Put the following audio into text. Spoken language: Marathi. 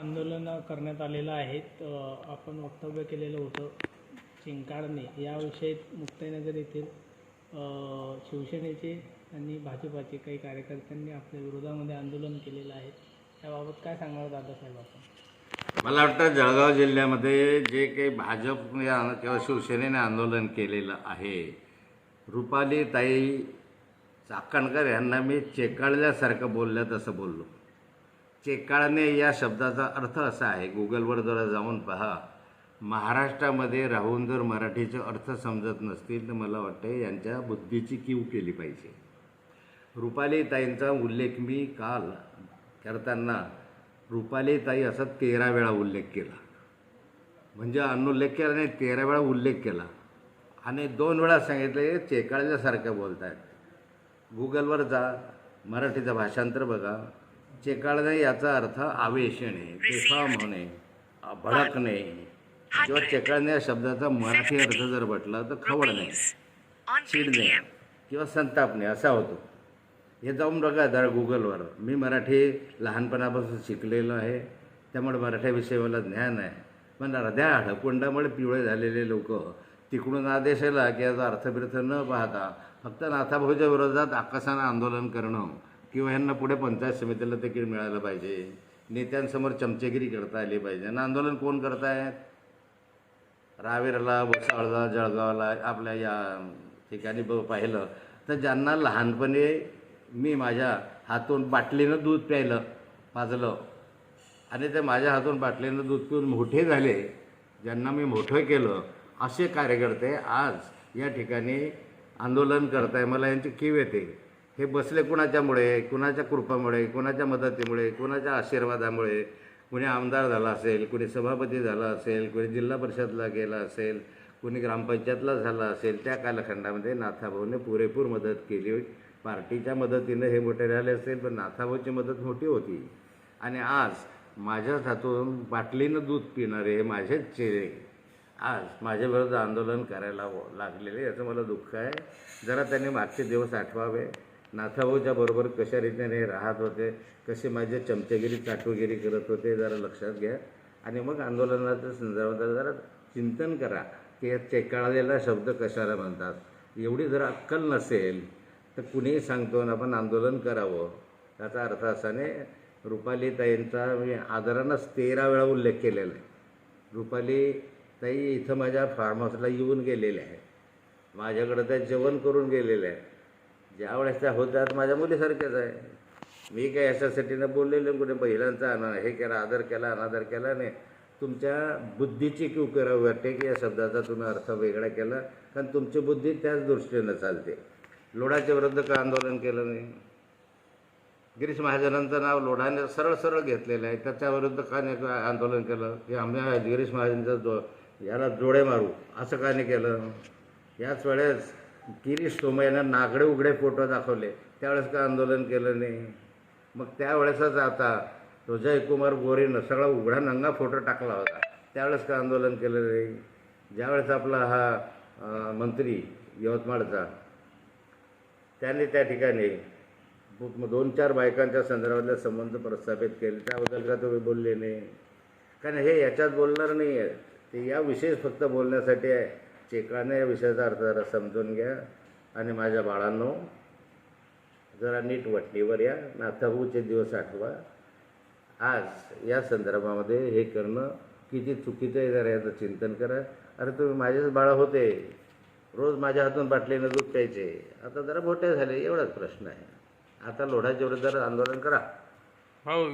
आंदोलन करण्यात आलेलं आहे. आपण वक्तव्य केलेलं होतं चिंकाळणे याविषयी मुक्ताईनगर येथील शिवसेनेचे आणि भाजपाचे काही कार्यकर्त्यांनी आपल्या विरोधामध्ये आंदोलन केलेलं आहे. त्याबाबत काय सांगणार दादासाहेब आपण? मला वाटतं जळगाव जिल्ह्यामध्ये जे काही भाजपने किंवा शिवसेनेने आंदोलन केलेलं आहे रुपाली ताई चाकणकर यांना मी चेकाळल्यासारखं बोलल्या तसं बोललो. चेकाळणे या शब्दाचा अर्थ असा आहे गुगलवर जरा जाऊन पहा. महाराष्ट्रामध्ये राहून जर मराठीचे अर्थ समजत नसतील तर मला वाटतं यांच्या बुद्धीची कीव केली पाहिजे. रुपालीताईंचा उल्लेख मी काल करताना रुपालीताई असा तेरा वेळा उल्लेख केला. म्हणजे अनुल्लेख केला नाही तेरा वेळा उल्लेख केला. आणि दोन वेळा सांगितले चेकाळल्यासारखं बोलत आहेत गुगलवर जा मराठीचं भाषांतर बघा. चेकाळणे याचा अर्थ आवेशणे बेफाम होणे भडकणे किंवा चेकाळणे या शब्दाचा मराठी अर्थ जर म्हटला तर खवडणे चिडणे किंवा संतापणे असा होतो. हे जाऊन बघा जरा गुगलवर. मी मराठी लहानपणापासून शिकलेलो आहे. त्यामुळे मराठ्याविषयी मला ज्ञान आहे. पण अर्ध्या हडकुंडामुळे पिवळे झालेले लोक तिकडून आदेश आला की याचा अर्थबिर्थ न पाहता फक्त नाथाभाऊच्या विरोधात आकाशानं आंदोलन करणं किंवा ह्यांना पुढे पंचायत समितीला तिकीट मिळालं पाहिजे. नेत्यांसमोर चमचेगिरी करता आली पाहिजे. आणि आंदोलन कोण करतायत? रावेरला वसाळला जळगावला आपल्या या ठिकाणी ब पाहिलं. तर ज्यांना लहानपणी मी माझ्या हातून बाटलीनं दूध प्यायलं पाजलं आणि ते माझ्या हातून बाटलीनं दूध पिऊन मोठे झाले ज्यांना मी मोठं केलं असे कार्यकर्ते आज या ठिकाणी आंदोलन करताय. मला यांची कीव येते. हे बसले कुणाच्यामुळे कुणाच्या कृपामुळे कुणाच्या मदतीमुळे कुणाच्या आशीर्वादामुळे कुणी आमदार झाला असेल कुणी सभापती झाला असेल कुणी जिल्हा परिषदला गेला असेल कुणी ग्रामपंचायतला झाला असेल त्या कालखंडामध्ये नाथाभाऊने पुरेपूर मदत केली पार्टीच्या मदतीनं हे मोठे झाले असेल पण नाथाभाऊची मदत मोठी होती. आणि आज माझ्याच हातून बाटलीनं दूध पिणारे हे माझेच चेहरे आज माझ्याविरुद्ध आंदोलन करायला व- लागलेले याचं मला दुःख आहे. जरा त्यांनी मागचे दिवस आठवावे. नाथाभाऊच्या बरोबर कशा रीतीने राहत होते कसे माझे चमचेगिरी चाटोगिरी करत होते जरा लक्षात घ्या. आणि मग आंदोलनाच्या संदर्भात जरा चिंतन करा की या चेकाळलेला शब्द कशाला म्हणतात. एवढी जर अक्कल नसेल तर कुणीही सांगतो ना आपण आंदोलन करावं. त्याचा अर्थ असा नाही रुपाली ताईंचा मी आदरानंच तेरा वेळा उल्लेख केलेला आहे. रुपाली ताई इथं माझ्या फार्म हाऊसला येऊन गेलेल्या आहे माझ्याकडं त्या जेवण करून गेलेल्या आहे ज्या वेळेस त्या होत्यात माझ्या मुलीसारख्याच आहे. मी काय याच्यासाठी न बोललेलो कुठे? महिलांचा अना हे केला आदर केला अनादर केला नाही. तुमच्या बुद्धीची क्यू करावी वाटते की या शब्दाचा तुम्ही अर्थ वेगळा केला कारण तुमची बुद्धी त्याच दृष्टीनं चालते. लोढाच्या विरुद्ध का आंदोलन केलं नाही? गिरीश महाजनांचं नाव लोढाने सरळ सरळ घेतलेलं आहे. त्याच्याविरुद्ध का नाही का आंदोलन केलं? की आम्ही गिरीश महाजनचा जो याला जोडे मारू. असं का नाही केलं? याच वेळेस गिरीश सोमय्यानं नागडे उघडे फोटो दाखवले. त्यावेळेस का आंदोलन केलं नाही. मग त्यावेळेसच आता तो जयकुमार गोरेनं सगळा उघडा नंगा फोटो टाकला होता. त्यावेळेस का आंदोलन केलं नाही. ज्यावेळेस आपला हा मंत्री यवतमाळचा त्याने त्या ठिकाणी दोन चार बायकांच्या संदर्भातले संबंध प्रस्थापित केले. त्याबद्दल का तुम्ही बोलले नाही. कारण हे याच्यात बोलणार नाही आहे ते या विशेष फक्त बोलण्यासाठी आहे. चेकाने या विषयाचा अर्थ जरा समजून घ्या आणि माझ्या बाळांनो जरा नीट वटणीवर या. नाथाभूचे दिवस आठवा. आज या संदर्भामध्ये हे करणं किती चुकीचं आहे जरा याचं चिंतन करा. अरे तुम्ही माझेच बाळा होते. रोज माझ्या हातून बाटलीनं दूध प्यायचे. आता जरा मोठे झाले एवढाच प्रश्न आहे. आता लोढाच्या विरुद्ध आंदोलन करा. हो